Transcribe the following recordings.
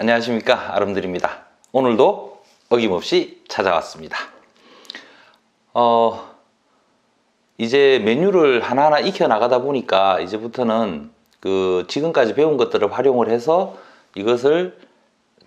안녕하십니까? 아름드립니다. 오늘도 어김없이 찾아왔습니다. 어 이제 메뉴를 하나하나 익혀 나가다 보니까 이제부터는 그 지금까지 배운 것들을 활용을 해서 이것을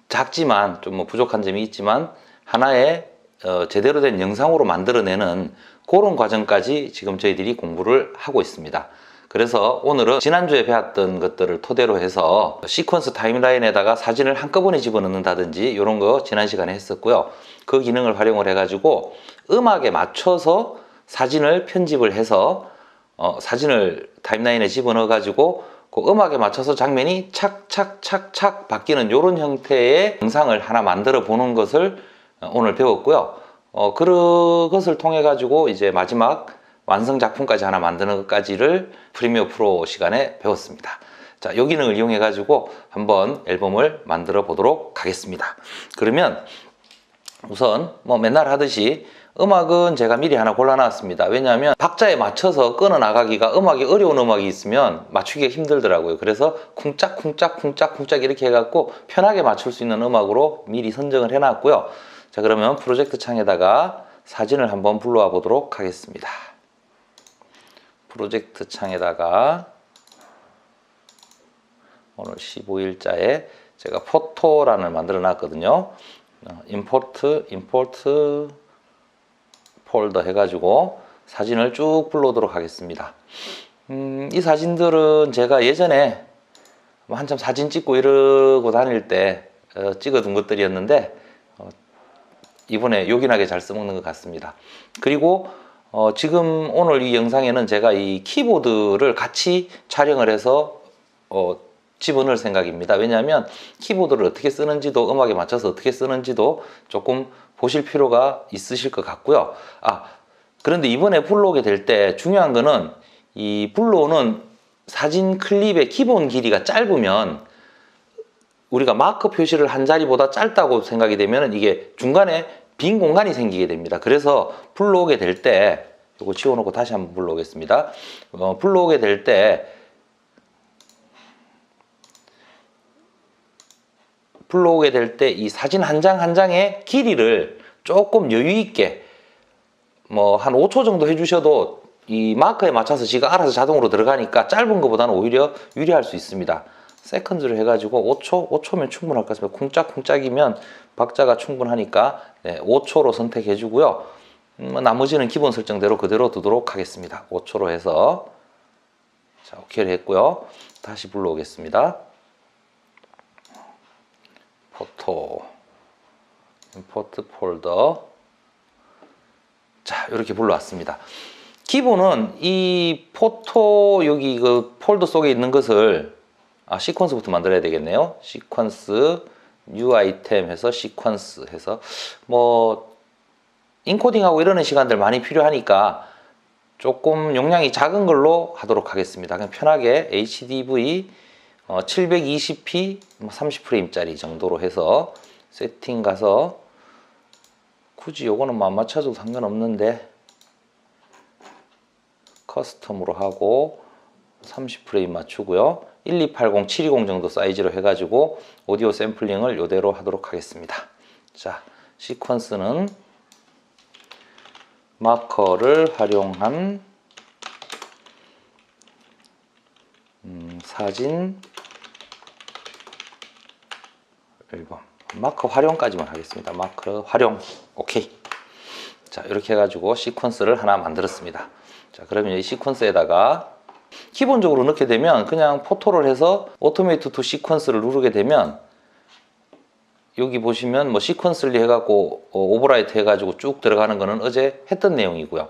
작지만 좀 뭐 부족한 점이 있지만 하나의 어, 제대로 된 영상으로 만들어내는 그런 과정까지 지금 저희들이 공부를 하고 있습니다. 그래서 오늘은 지난주에 배웠던 것들을 토대로 해서 시퀀스 타임라인에다가 사진을 한꺼번에 집어넣는다든지 이런 거 지난 시간에 했었고요. 그 기능을 활용을 해가지고 음악에 맞춰서 사진을 편집을 해서 어, 사진을 타임라인에 집어넣어 가지고 그 음악에 맞춰서 장면이 착착착착 바뀌는 이런 형태의 영상을 하나 만들어 보는 것을 어, 오늘 배웠고요. 어, 그것을 통해 가지고 이제 마지막 완성 작품까지 하나 만드는 것까지를 프리미어 프로 시간에 배웠습니다. 자, 이 기능을 이용해 가지고 한번 앨범을 만들어 보도록 하겠습니다. 그러면 우선 뭐 맨날 하듯이 음악은 제가 미리 하나 골라놨습니다. 왜냐하면 박자에 맞춰서 끊어 나가기가 음악이 어려운 음악이 있으면 맞추기가 힘들더라고요. 그래서 쿵짝쿵짝 쿵짝쿵짝 이렇게 해갖고 편하게 맞출 수 있는 음악으로 미리 선정을 해놨고요. 자 그러면 프로젝트 창에다가 사진을 한번 불러와 보도록 하겠습니다. 프로젝트 창에다가 오늘 15일자에 제가 포토란을 만들어 놨거든요. 임포트, 임포트 폴더 해가지고 사진을 쭉 불러오도록 하겠습니다. 음, 이 사진들은 제가 예전에 뭐 한참 사진 찍고 이러고 다닐 때 어, 찍어둔 것들이었는데 어, 이번에 요긴하게 잘 써먹는 것 같습니다. 그리고 어, 지금 오늘 이 영상에는 제가 이 키보드를 같이 촬영을 해서 어, 집어넣을 생각입니다. 왜냐하면 키보드를 어떻게 쓰는지도 음악에 맞춰서 어떻게 쓰는지도 조금 보실 필요가 있으실 것 같고요. 아, 그런데 이번에 불러오게 될때 중요한 거는 이 불러오는 사진 클립의 기본 길이가 짧으면 우리가 마크 표시를 한 자리보다 짧다고 생각이 되면 이게 중간에 빈 공간이 생기게 됩니다. 그래서 불러오게 될 때, 이거 지워놓고 다시 한번 불러오겠습니다. 어, 불러오게 될 때, 불러오게 될 때 이 사진 한장한 장의 길이를 조금 여유 있게 뭐 한 5초 정도 해주셔도 이 마크에 맞춰서 지가 알아서 자동으로 들어가니까 짧은 것보다는 오히려 유리할 수 있습니다. 세컨즈를 해가지고 5초, 5초면 충분할 것 같습니다. 쿵짝쿵짝이면 박자가 충분하니까 네, 5초로 선택해 주고요. 음, 나머지는 기본 설정대로 그대로 두도록 하겠습니다. 5초로 해서 자 오케이를 했고요. 다시 불러오겠습니다. 포토 임포트 폴더 자 이렇게 불러왔습니다. 기본은 이 포토 여기 그 폴더 속에 있는 것을 아, 시퀀스부터 만들어야 되겠네요. 시퀀스 뉴 아이템 해서 시퀀스 해서 뭐 인코딩하고 이러는 시간들 많이 필요하니까 조금 용량이 작은 걸로 하도록 하겠습니다. 그냥 편하게 HDV 어, 720p 30프레임짜리 정도로 해서 세팅 가서 굳이 요거는 뭐안 맞춰도 상관없는데 커스텀으로 하고 30프레임 맞추고요. 1280, 720 정도 사이즈로 해가지고 오디오 샘플링을 이대로 하도록 하겠습니다. 자, 시퀀스는 마커를 활용한 음, 사진 앨범 마커 활용까지만 하겠습니다. 마커 활용 오케이. 자 이렇게 해가지고 시퀀스를 하나 만들었습니다. 자 그러면 이 시퀀스에다가 기본적으로 넣게 되면 그냥 포토를 해서 오토메이트 투 시퀀스를 누르게 되면 여기 보시면 뭐 시퀀스를 해갖고 어, 오버라이트 해가지고 쭉 들어가는 거는 어제 했던 내용이고요.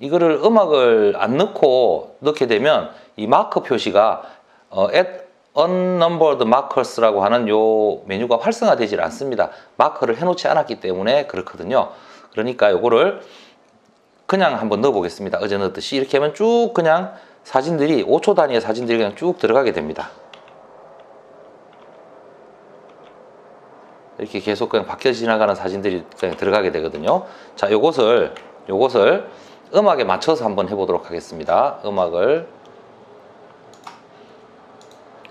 이거를 음악을 안 넣고 넣게 되면 이 마커 표시가 어, at unnumbered markers라고 하는 요 메뉴가 활성화되질 않습니다. 마커를 해놓지 않았기 때문에 그렇거든요. 그러니까 요거를 그냥 한번 넣어보겠습니다. 어제 넣었듯이 이렇게 하면 쭉 그냥 사진들이 5초 단위의 사진들이 그냥 쭉 들어가게 됩니다. 이렇게 계속 그냥 바뀌어 지나가는 사진들이 그냥 들어가게 되거든요. 자, 요것을 요것을 음악에 맞춰서 한번 해보도록 하겠습니다. 음악을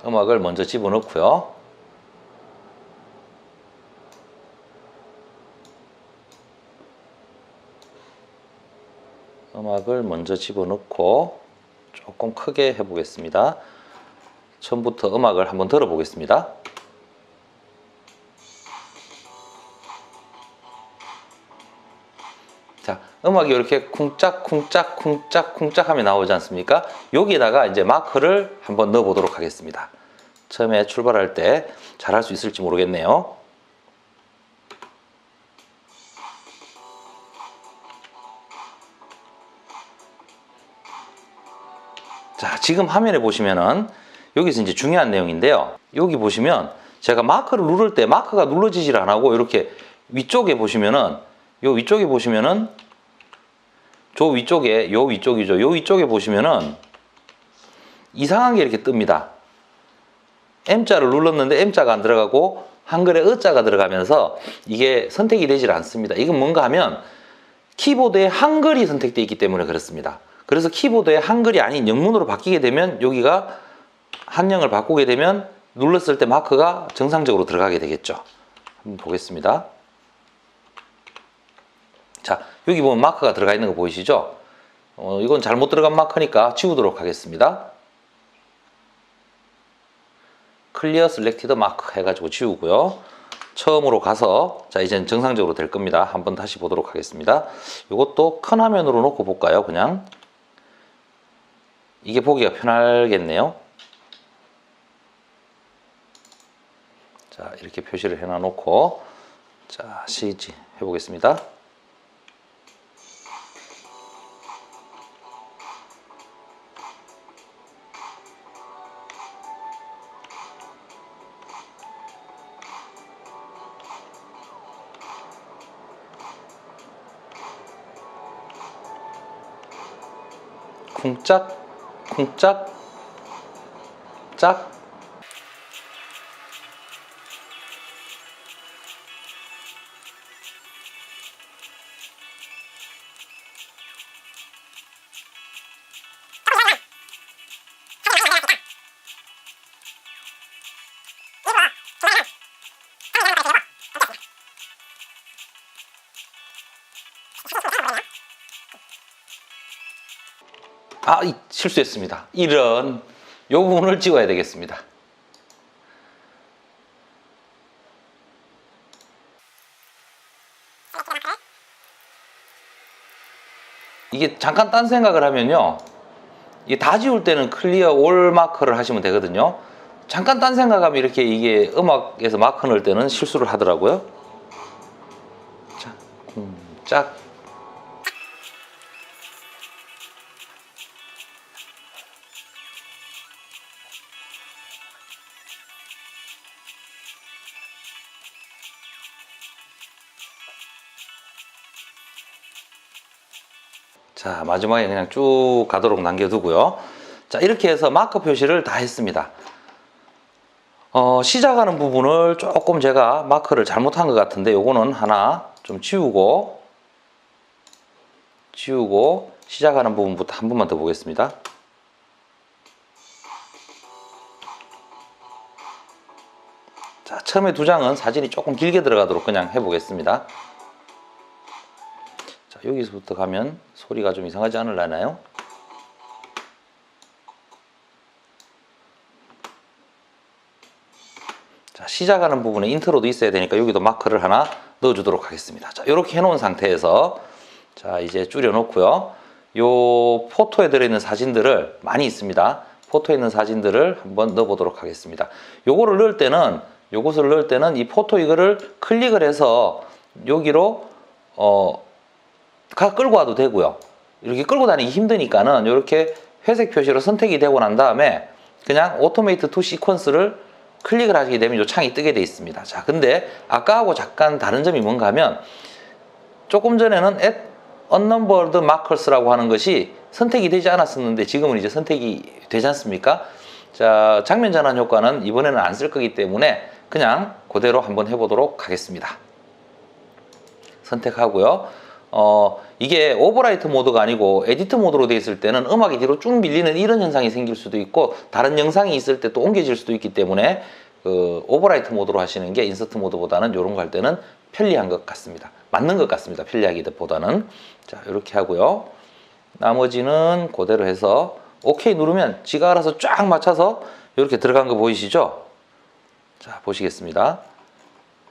음악을 먼저 집어넣고요. 음악을 먼저 집어넣고 조금 크게 해보겠습니다. 처음부터 음악을 한번 들어보겠습니다. 자, 음악이 이렇게 쿵짝쿵짝 쿵짝 쿵짝 하면 나오지 않습니까? 여기에다가 이제 마크를 한번 넣어 보도록 하겠습니다. 처음에 출발할 때 잘할 수 있을지 모르겠네요. 자, 지금 화면에 보시면은 여기서 이제 중요한 내용인데요. 여기 보시면 제가 마크를 누를 때 마크가 눌러지질 안 하고 이렇게 위쪽에 보시면은 요 위쪽에 보시면은 저 위쪽에 요 위쪽이죠. 요 위쪽에 보시면은 이상한 게 이렇게 뜹니다. M자를 눌렀는데 M자가 안 들어가고 한글에 의자가 들어가면서 이게 선택이 되질 않습니다. 이건 뭔가 하면 키보드에 한글이 선택되어 있기 때문에 그렇습니다. 그래서 키보드에 한글이 아닌 영문으로 바뀌게 되면 여기가 한영을 바꾸게 되면 눌렀을 때 마크가 정상적으로 들어가게 되겠죠. 한번 보겠습니다. 자, 여기 보면 마크가 들어가 있는 거 보이시죠? 어, 이건 잘못 들어간 마크니까 지우도록 하겠습니다. 클리어 셀렉티드 마크 해가지고 지우고요. 처음으로 가서 자 이제 정상적으로 될 겁니다. 한번 다시 보도록 하겠습니다. 이것도 큰 화면으로 놓고 볼까요? 그냥 이게 보기가 편하겠네요. 자 이렇게 표시를 해놔 놓고 자 CG 해보겠습니다. 쿵짝 쿵짝? 짝 아, 이- 실수했습니다. 이런 요 부분을 찍어야 되겠습니다. 이게 잠깐 딴 생각을 하면요. 이게 다 지울 때는 클리어 올 마커를 하시면 되거든요. 잠깐 딴 생각하면 이렇게 이게 음악에서 마커 넣을 때는 실수를 하더라고요. 자, 짝. 자, 마지막에 그냥 쭉 가도록 남겨두고요. 자, 이렇게 해서 마커 표시를 다 했습니다. 어, 시작하는 부분을 조금 제가 마크를 잘못한 것 같은데 요거는 하나 좀 지우고 지우고 시작하는 부분부터 한 번만 더 보겠습니다. 자, 처음에 두 장은 사진이 조금 길게 들어가도록 그냥 해보겠습니다. 자, 여기서부터 가면 소리가 좀 이상하지 않을라나요? 자, 시작하는 부분에 인트로도 있어야 되니까 여기도 마크를 하나 넣어주도록 하겠습니다. 자, 이렇게 해놓은 상태에서 자, 이제 줄여놓고요. 요 포토에 들어있는 사진들을 많이 있습니다. 포토에 있는 사진들을 한번 넣어보도록 하겠습니다. 요거를 넣을 때는 요것을 넣을 때는 이 포토 이거를 클릭을 해서 여기로 어, 가 끌고 와도 되고요. 이렇게 끌고 다니기 힘드니까는 이렇게 회색 표시로 선택이 되고 난 다음에 그냥 오토메이트 투 시퀀스를 클릭을 하게 되면 이 창이 뜨게 돼 있습니다. 자, 근데 아까하고 잠깐 다른 점이 뭔가 하면 조금 전에는 at unnumbered markers라고 하는 것이 선택이 되지 않았었는데 지금은 이제 선택이 되지 않습니까? 자, 장면 전환 효과는 이번에는 안 쓸 거기 때문에 그냥 그대로 한번 해보도록 하겠습니다. 선택하고요. 어, 이게 오버라이트 모드가 아니고 에디트 모드로 되어 있을 때는 음악이 뒤로 쭉 밀리는 이런 현상이 생길 수도 있고 다른 영상이 있을 때 또 옮겨질 수도 있기 때문에 그 오버라이트 모드로 하시는 게 인서트 모드보다는 이런 거 할 때는 편리한 것 같습니다. 맞는 것 같습니다. 편리하기보다는 자 이렇게 하고요. 나머지는 그대로 해서 오케이 누르면 지가 알아서 쫙 맞춰서 이렇게 들어간 거 보이시죠? 자, 보시겠습니다.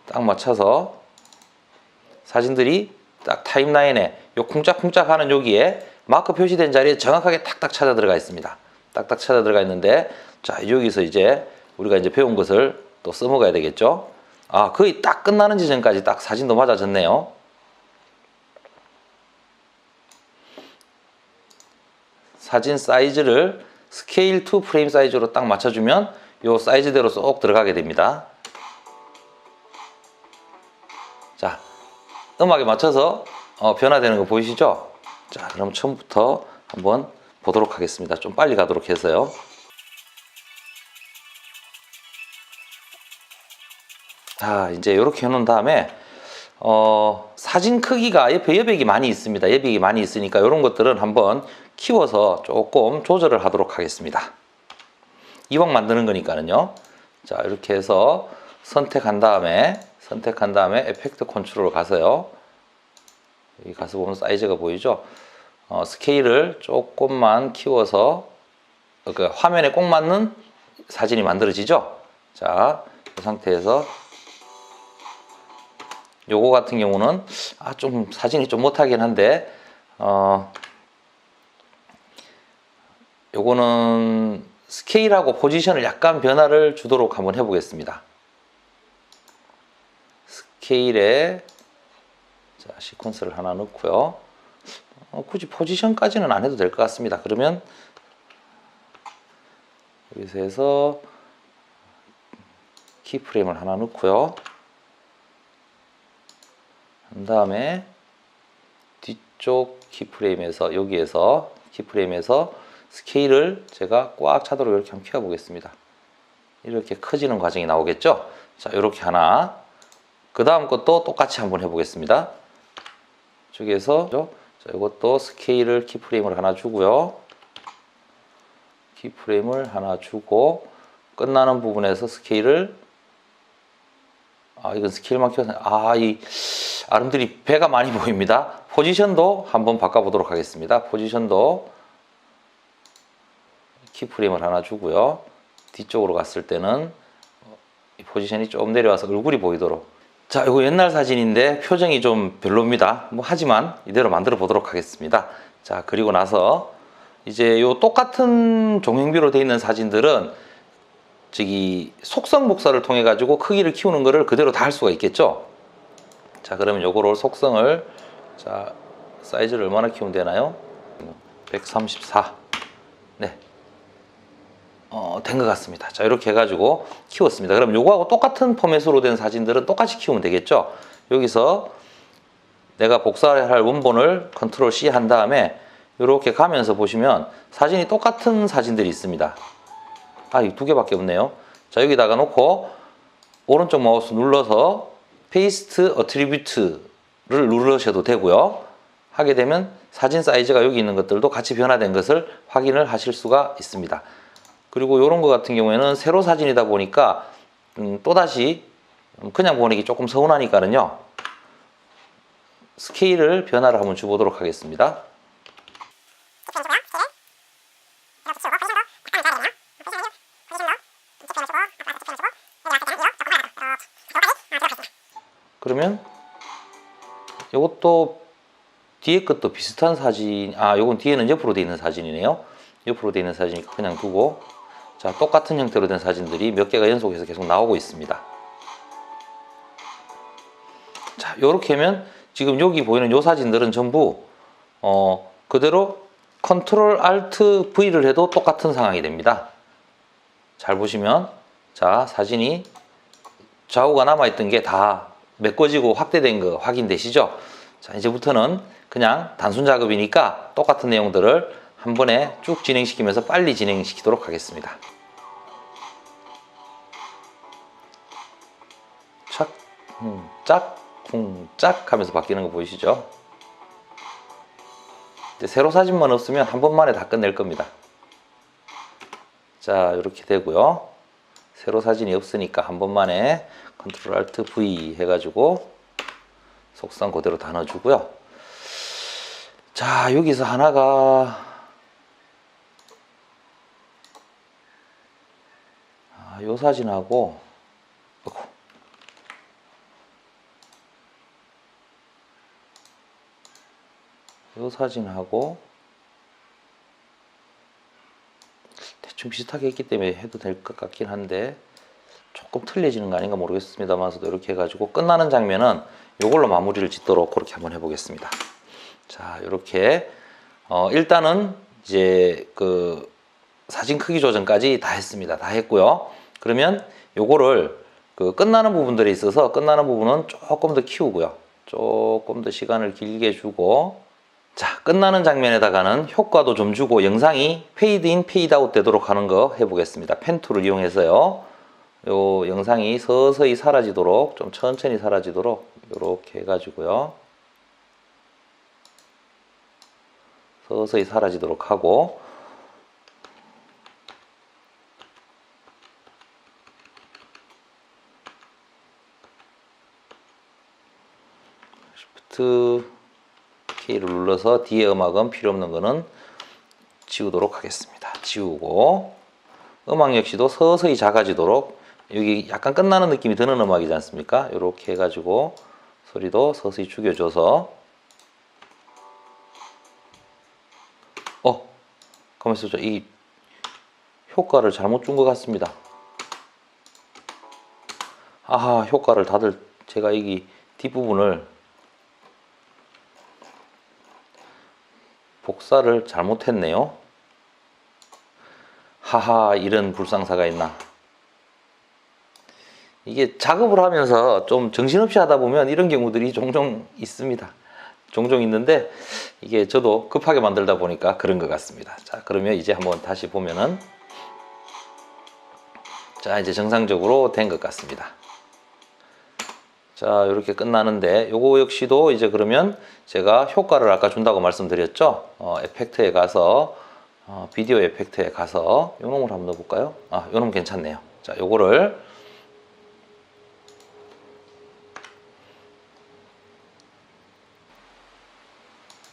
딱 맞춰서 사진들이 딱 타임라인에 요 쿵짝쿵짝 하는 여기에 마크 표시된 자리에 정확하게 탁탁 찾아 들어가 있습니다. 딱딱 찾아 들어가 있는데 자, 여기서 이제 우리가 이제 배운 것을 또 써먹어야 되겠죠? 아, 거의 딱 끝나는 지점까지 딱 사진도 맞아졌네요. 사진 사이즈를 스케일 투 프레임 사이즈로 딱 맞춰주면 요 사이즈대로 쏙 들어가게 됩니다. 음악에 맞춰서 어, 변화되는 거 보이시죠? 자, 그럼 처음부터 한번 보도록 하겠습니다. 좀 빨리 가도록 해서요. 자, 이제 이렇게 해놓은 다음에 어, 사진 크기가 옆에 여백이 많이 있습니다. 여백이 많이 있으니까 이런 것들은 한번 키워서 조금 조절을 하도록 하겠습니다. 이왕 만드는 거니까는요. 자, 이렇게 해서 선택한 다음에 선택한 다음에 에펙트 컨트롤 가서요. 여기 가서 보면 사이즈가 보이죠? 어, 스케일을 조금만 키워서 그 화면에 꼭 맞는 사진이 만들어지죠? 자, 이 상태에서 요거 같은 경우는 아, 좀 사진이 좀 못하긴 한데 어, 요거는 스케일하고 포지션을 약간 변화를 주도록 한번 해보겠습니다. 스케일에 자, 시퀀스를 하나 넣고요. 어, 굳이 포지션까지는 안 해도 될 것 같습니다. 그러면 여기서 해서 키프레임을 하나 넣고요. 한 다음에 뒤쪽 키프레임에서 여기에서 키프레임에서 스케일을 제가 꽉 차도록 이렇게 한번 키워보겠습니다. 이렇게 커지는 과정이 나오겠죠? 자, 이렇게 하나. 그 다음 것도 똑같이 한번 해보겠습니다. 자, 이것도 스케일을 키프레임을 하나 주고요. 키프레임을 하나 주고 끝나는 부분에서 스케일을 아 이건 스케일만 키워서 아이 아름들이 배가 많이 보입니다. 포지션도 한번 바꿔보도록 하겠습니다. 포지션도 키프레임을 하나 주고요. 뒤쪽으로 갔을 때는 이 포지션이 좀 내려와서 얼굴이 보이도록 자 이거 옛날 사진인데 표정이 좀 별로입니다. 뭐 하지만 이대로 만들어 보도록 하겠습니다. 자 그리고 나서 이제 요 똑같은 종횡비로 되어 있는 사진들은 저기 속성 복사를 통해 가지고 크기를 키우는 거를 그대로 다 할 수가 있겠죠. 자 그러면 요거를 속성을 자 사이즈를 얼마나 키우면 되나요? 134. 네. 어, 된 것 같습니다. 자, 이렇게 해가지고 키웠습니다. 그럼 요거하고 똑같은 포맷으로 된 사진들은 똑같이 키우면 되겠죠? 여기서 내가 복사할 원본을 컨트롤 C 한 다음에 이렇게 가면서 보시면 사진이 똑같은 사진들이 있습니다. 아, 이 두 개밖에 없네요. 자, 여기다가 놓고 오른쪽 마우스 눌러서 페이스트 어트리뷰트를 누르셔도 되고요. 하게 되면 사진 사이즈가 여기 있는 것들도 같이 변화된 것을 확인을 하실 수가 있습니다. 그리고 이런 거 같은 경우에는 세로 사진이다 보니까 음, 또다시 그냥 보내기 조금 서운하니까는요. 스케일을 변화를 한번 주보도록 하겠습니다. 그러면 이것도 뒤에 것도 비슷한 사진 아 요건 뒤에는 옆으로 되어 있는 사진이네요 옆으로 되어 있는 사진이니까 그냥 두고 자 똑같은 형태로 된 사진들이 몇 개가 연속해서 계속 나오고 있습니다 자 요렇게 하면 지금 여기 보이는 요 사진들은 전부 어 그대로 컨트롤 알트 V를 해도 똑같은 상황이 됩니다 잘 보시면 자 사진이 좌우가 남아있던 게 다 메꿔지고 확대된 거 확인되시죠? 자 이제부터는 그냥 단순 작업이니까 똑같은 내용들을 한 번에 쭉 진행시키면서 빨리 진행시키도록 하겠습니다. 음, 짝, 쿵, 짝 하면서 바뀌는 거 보이시죠? 이제 세로 사진만 없으면 한 번만에 다 끝낼 겁니다. 자, 이렇게 되고요. 세로 사진이 없으니까 한 번만에 컨트롤 알트 V 해가지고 속성 그대로 다 넣어주고요. 자, 여기서 하나가 아, 요 사진하고 요 사진하고 대충 비슷하게 했기 때문에 해도 될 것 같긴 한데 조금 틀려지는 거 아닌가 모르겠습니다만서도 이렇게 해가지고 끝나는 장면은 이걸로 마무리를 짓도록 그렇게 한번 해보겠습니다. 자, 이렇게 어, 일단은 이제 그 사진 크기 조정까지 다 했습니다. 다 했고요. 그러면 요거를 그 끝나는 부분들에 있어서 끝나는 부분은 조금 더 키우고요. 조금 더 시간을 길게 주고 자, 끝나는 장면에다가는 효과도 좀 주고 영상이 페이드 인, 페이드 아웃 되도록 하는 거 해보겠습니다. 펜 툴을 이용해서요. 요 영상이 서서히 사라지도록 좀 천천히 사라지도록 이렇게 해가지고요. 서서히 사라지도록 하고 Shift K를 눌러서 뒤에 음악은 필요 없는 거는 지우도록 하겠습니다. 지우고 음악 역시도 서서히 작아지도록 여기 약간 끝나는 느낌이 드는 음악이지 않습니까? 이렇게 해가지고 소리도 서서히 죽여줘서 어 가만 있어죠. 이 효과를 잘못 준 것 같습니다. 아하 효과를 다들 제가 여기 뒷부분을 복사를 잘못했네요. 하하 이런 불상사가 있나. 이게 작업을 하면서 좀 정신없이 하다 보면 이런 경우들이 종종 있습니다. 종종 있는데 이게 저도 급하게 만들다 보니까 그런 것 같습니다. 자 그러면 이제 한번 다시 보면은 자 이제 정상적으로 된 것 같습니다. 자 이렇게 끝나는데 요거 역시도 이제 그러면 제가 효과를 아까 준다고 말씀드렸죠? 어, 에펙트에 가서 어, 비디오 에펙트에 가서 요 놈을 한번 넣어볼까요? 아 요놈 괜찮네요. 자 요거를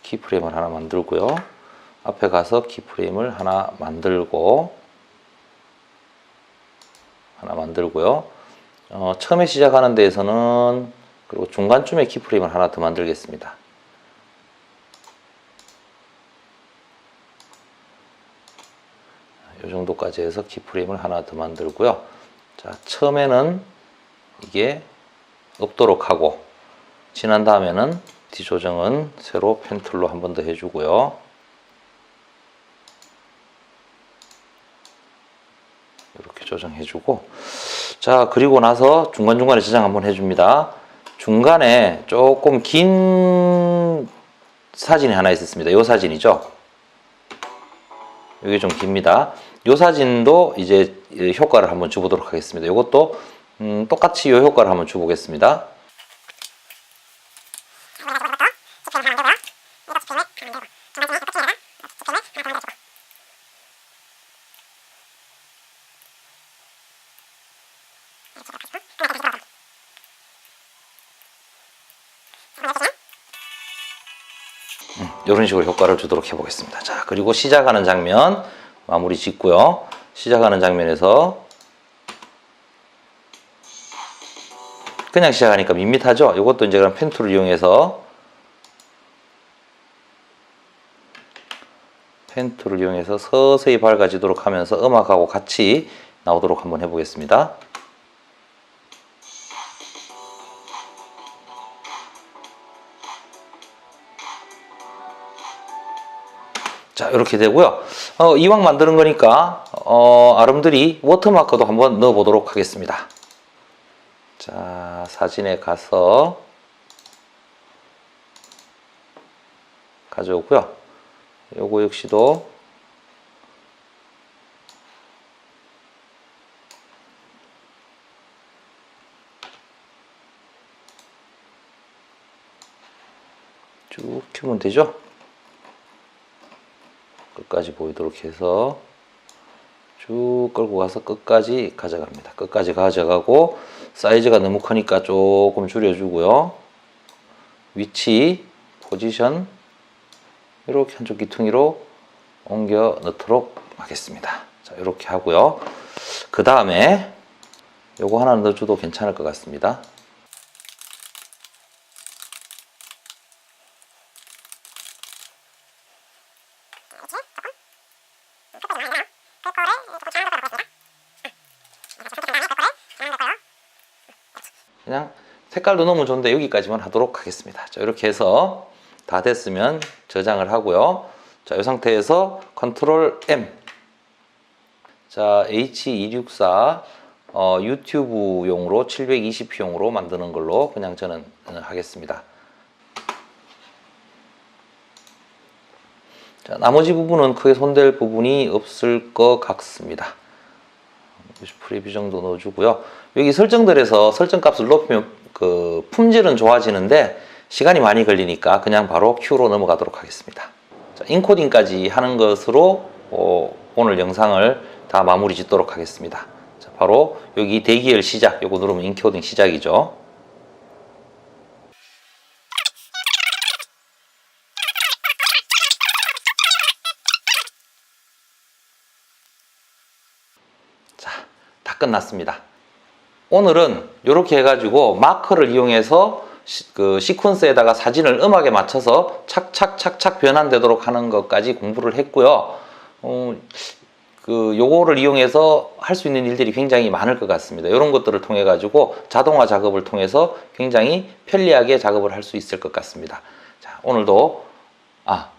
키프레임을 하나 만들고요. 앞에 가서 키프레임을 하나 만들고 하나 만들고요 어, 처음에 시작하는 데에서는 그리고 중간쯤에 키프레임을 하나 더 만들겠습니다. 이 정도까지 해서 키프레임을 하나 더 만들고요. 자, 처음에는 이게 없도록 하고 지난 다음에는 뒤 조정은 새로 펜 툴로 한 번 더 해주고요. 이렇게 조정해주고 자 그리고 나서 중간중간에 저장 한번 해줍니다. 중간에 조금 긴 사진이 하나 있었습니다. 이 사진이죠? 이게 좀 깁니다. 이 사진도 이제 효과를 한번 줘보도록 하겠습니다. 이것도 음, 똑같이 이 효과를 한번 줘보겠습니다 이런 식으로 효과를 주도록 해보겠습니다. 자, 그리고 시작하는 장면 마무리 짓고요. 시작하는 장면에서 그냥 시작하니까 밋밋하죠? 이것도 이제 그럼 펜툴을 이용해서 펜툴을 이용해서 서서히 밝아지도록 하면서 음악하고 같이 나오도록 한번 해보겠습니다. 자 이렇게 되고요. 어, 이왕 만드는 거니까 어, 아름드리 워터마크도 한번 넣어 보도록 하겠습니다. 자 사진에 가서 가져오고요. 요거 역시도 쭉 키우면 되죠 끝까지 보이도록 해서 쭉 끌고 가서 끝까지 가져갑니다. 끝까지 가져가고 사이즈가 너무 크니까 조금 줄여주고요. 위치, 포지션 이렇게 한쪽 귀퉁이로 옮겨 넣도록 하겠습니다. 자, 이렇게 하고요. 그 다음에 요거 하나 넣어줘도 괜찮을 것 같습니다. 그냥 색깔도 넣으면 좋은데 여기까지만 하도록 하겠습니다. 자, 이렇게 해서 다 됐으면 저장을 하고요. 자, 이 상태에서 컨트롤 M. 자, H264 어, 유튜브용으로 720p용으로 만드는 걸로 그냥 저는 어, 하겠습니다. 자, 나머지 부분은 크게 손댈 부분이 없을 것 같습니다. 프리뷰 정도 넣어주고요. 여기 설정들에서 설정 값을 높이면 그 품질은 좋아지는데 시간이 많이 걸리니까 그냥 바로 Q로 넘어가도록 하겠습니다. 자, 인코딩까지 하는 것으로 어, 오늘 영상을 다 마무리 짓도록 하겠습니다. 자, 바로 여기 대기열 시작, 요거 누르면 인코딩 시작이죠. 자, 다 끝났습니다. 오늘은 이렇게 해가지고 마커를 이용해서 시, 그 시퀀스에다가 사진을 음악에 맞춰서 착착착착 변환되도록 하는 것까지 공부를 했고요. 어, 그 요거를 이용해서 할 수 있는 일들이 굉장히 많을 것 같습니다. 이런 것들을 통해 가지고 자동화 작업을 통해서 굉장히 편리하게 작업을 할 수 있을 것 같습니다. 자, 오늘도 아,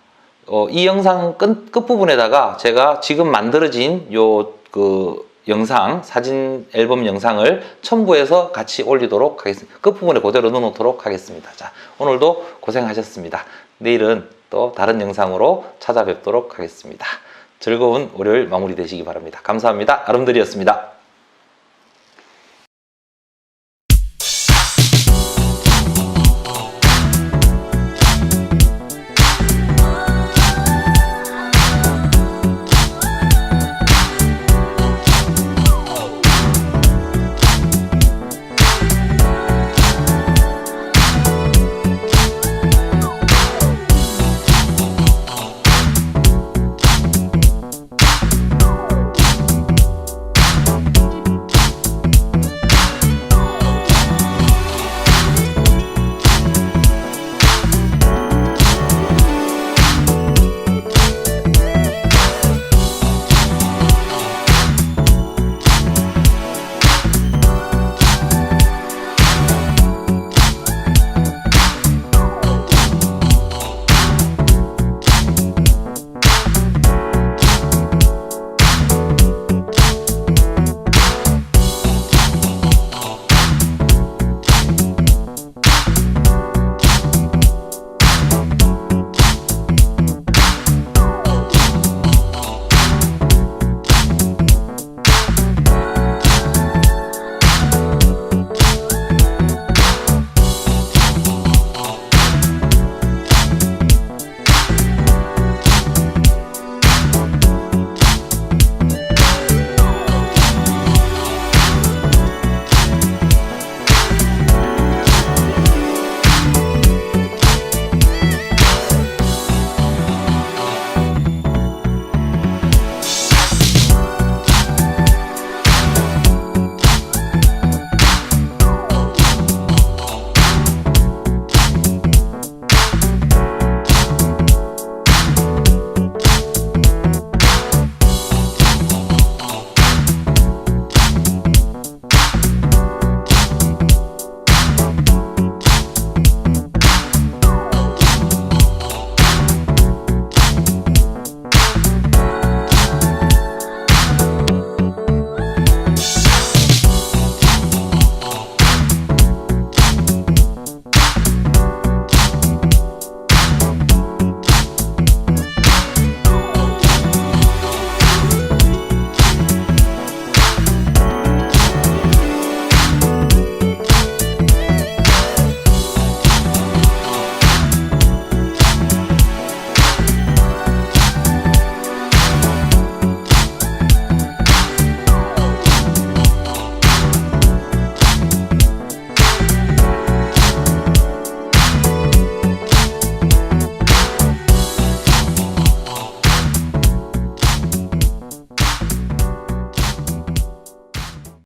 어, 이 영상 끝, 끝부분에다가 제가 지금 만들어진 요그 영상, 사진 앨범 영상을 첨부해서 같이 올리도록 하겠습니다. 끝부분에 그대로 넣어놓도록 하겠습니다. 자, 오늘도 고생하셨습니다. 내일은 또 다른 영상으로 찾아뵙도록 하겠습니다. 즐거운 월요일 마무리 되시기 바랍니다. 감사합니다. 아름드리였습니다.